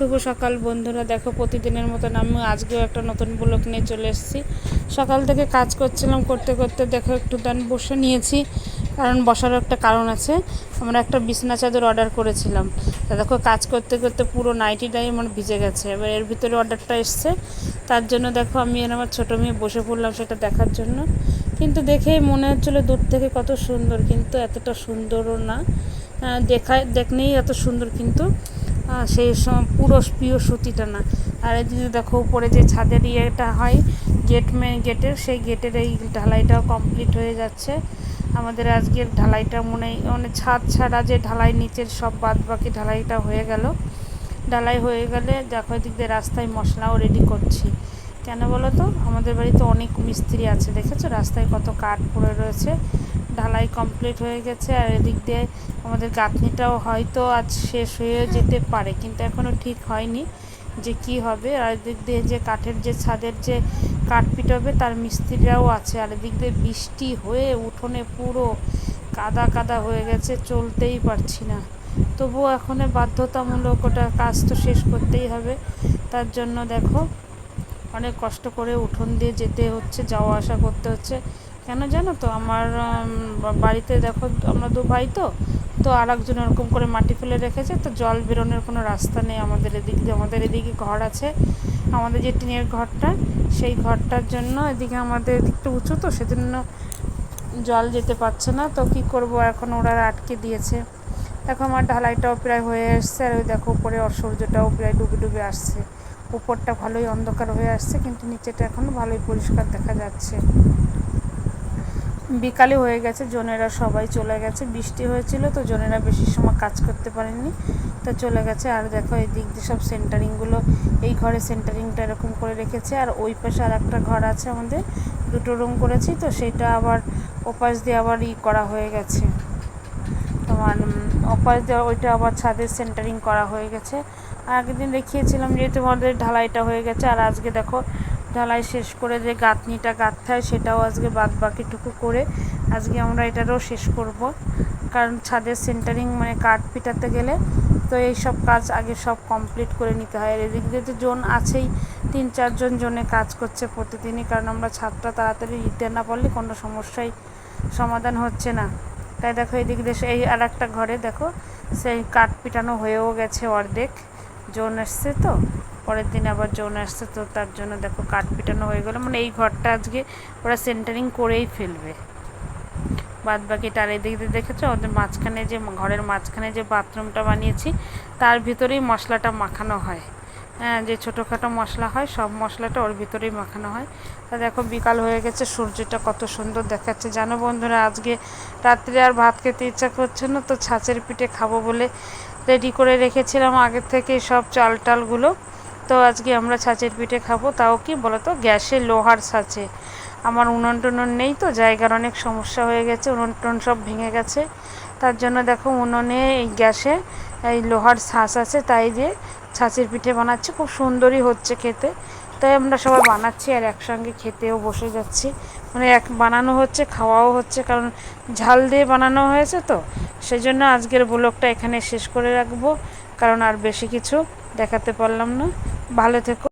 শুভ সকাল বন্ধুরা। দেখো প্রতিদিনের মতন আমি আজকেও একটা নতুন ব্লক নিয়ে চলে এসেছি। সকাল থেকে কাজ করছিলাম করতে করতে দেখো একটু দান বসে নিয়েছি, কারণ বসারও একটা কারণ আছে। আমরা একটা বিছনা চাদর অর্ডার করেছিলাম। তা দেখো কাজ করতে করতে পুরো নাইটিটাই আমার ভিজে গেছে। এবার এর ভিতরে অর্ডারটা এসছে। তার জন্য দেখো আমি আর আমার ছোটো মেয়ে বসে পড়লাম সেটা দেখার জন্য। কিন্তু দেখে মনে হচ্ছিল দূর থেকে কত সুন্দর, কিন্তু এতটা সুন্দরও না। দেখায় দেখলেই এত সুন্দর কিন্তু। সেই সময় পুরো প্রিয় সুতিটা না। আর এদিকে দেখো, উপরে যে ছাদের ইয়েটা হয় গেট মে গেটের সেই গেটের এই ঢালাইটাও কমপ্লিট হয়ে যাচ্ছে। আমাদের আজকের ঢালাইটা মনে মানে ছাদ ছাড়া যে ঢালাই নিচের সব বাদ বাকি ঢালাইটা হয়ে গেল। ঢালাই হয়ে গেলে দেখো এদিক দিয়ে রাস্তায় মশলাও রেডি করছি। কেন বলো তো? আমাদের বাড়িতে অনেক মিস্ত্রি আছে, দেখেছ? রাস্তায় কত কাঠ পড়ে রয়েছে, ঢালাই কমপ্লিট হয়ে গেছে, আর এদিক দিয়ে আমাদের গাঁথনিটাও হয়তো আজ শেষ হয়ে যেতে পারে, কিন্তু এখনও ঠিক হয়নি যে কি হবে। আর এদিক দিয়ে যে কাঠের যে ছাদের যে কাঠ পিটাবে, তার মিস্ত্রিরাও আছে, আর এদিক দিয়ে বৃষ্টি হয়ে উঠোনে পুরো কাদা কাদা হয়ে গেছে, চলতেই পারছি না। তবুও এখন বাধ্যতামূলক ওটা কাজ তো শেষ করতেই হবে, তার জন্য দেখো অনেক কষ্ট করে উঠোন দিয়ে যেতে হচ্ছে, যাওয়া আসা করতে হচ্ছে। কেন জানো তো, আমার বাড়িতে দেখো আমরা দু ভাই তো তো আর একজন এরকম করে মাটি ফেলে রেখেছে, তো জল বেরোনোর কোনো রাস্তা নেই আমাদের এদিক দিয়ে। আমাদের এদিকে ঘর আছে, আমাদের যে টিনের ঘরটা, সেই ঘরটার জন্য এদিকে আমাদের একটু উঁচু তো, সেজন্য জল যেতে পারছে না। তো কি করব, এখন ওরা আটকে দিয়েছে। দেখো আমার ঢালাইটাও প্রায় হয়ে এসছে, আর ওই দেখো উপরে সূর্যটাও প্রায় ডুবে ডুবে আসছে। উপরটা ভালোই অন্ধকার হয়ে আসছে, কিন্তু নিচেটা এখনও ভালোই পরিষ্কার দেখা যাচ্ছে। বিকালে হয়ে গেছে, জনেরা সবাই চলে গেছে। বৃষ্টি হয়েছিল তো জনেরা বেশি সময় কাজ করতে পারেনি তো চলে গেছে। আর দেখো এই দিক দিয়ে সব সেন্টারিংগুলো এই ঘরে সেন্টারিংটা এরকম করে রেখেছে। আর ওই পাশে আর একটা ঘর আছে আমাদের, দুটো রুম করেছি তো, সেটা আবার ওপাশ দিয়ে আবার ই করা হয়ে গেছে। তোমার ওপাশ দিয়ে ওইটা আবার ছাদের সেন্টারিং করা হয়ে গেছে। আর আগের দিন দেখিয়েছিলাম যেহেতু আমাদের ঢালাইটা হয়ে গেছে, আর আজকে দেখো ঢালাই শেষ করে যে গাঁথনিটা গাঁথতে সেটাও আজকে বাদ বাকিটুকু করে আজকে আমরা এটারও শেষ করব। কারণ ছাদের সেন্টারিং মানে কাঠ পিটাতে গেলে তো এই সব কাজ আগে সব কমপ্লিট করে নিতে হয়। আর এদিক তো জোন আছেই, তিন চারজন জনে কাজ করছে প্রতিদিনই, কারণ আমরা ছাদটা তাড়াতাড়ি দিতে না পারলে কোনো সমস্যাই সমাধান হচ্ছে না। তাই দেখো এদিক দিয়ে সে- এই আর একটা ঘরে দেখো, সেই কাঠ পিটানো হয়েও গেছে অর্ধেক। জোন এসছে তো, পরের দিন আবার জোন আসছে তো তার জন্য দেখো কাঠ পিটানো হয়ে গেলো। মানে এই ঘরটা আজকে ওরা সেন্টারিং করেই ফেলবে। বাদ বাকিটা আর এদিক দিয়ে দেখেছ? ওদের মাঝখানে যে ঘরের মাঝখানে যে বাথরুমটা বানিয়েছি, তার ভিতরেই মশলাটা মাখানো হ্যাঁ। যে ছোটোখাটো মশলা হয়, সব মশলাটা ওর ভিতরেই মাখানো হয়। তা দেখো, বিকাল হয়ে গেছে, সূর্যটা কত সুন্দর দেখাচ্ছে। জানো বন্ধুরা, আজকে রাত্রে আর ভাত খেতে ইচ্ছা করছে না, তো ছাঁচের পিঠে খাব বলে রেডি করে রেখেছিলাম আগের থেকে সব চাল টালগুলো। তো আজকে আমরা ছাঁচের পিঠে খাব। তাও কি বলো তো গ্যাসে লোহার ছাঁচে। আমার উনুন টুনুন নেই তো, জায়গার অনেক সমস্যা হয়ে গেছে, উনুন টুন সব ভেঙে গেছে। তার জন্য দেখো উনুনে এই গ্যাসে এই লোহার ছাঁচ আছে, তাই দিয়ে ছাঁচের পিঠে বানাচ্ছি। খুব সুন্দরই হচ্ছে খেতে। তাই আমরা সবাই বানাচ্ছি আর একসঙ্গে খেতেও বসে যাচ্ছি। মানে এক বানানো হচ্ছে, খাওয়াও হচ্ছে, কারণ ঝাল দিয়ে বানানো হয়েছে তো। সেই জন্য আজকের ব্লগটা এখানে শেষ করে রাখব, কারণ আর বেশি কিছু দেখাতে পারলাম না। ভালো থেকো।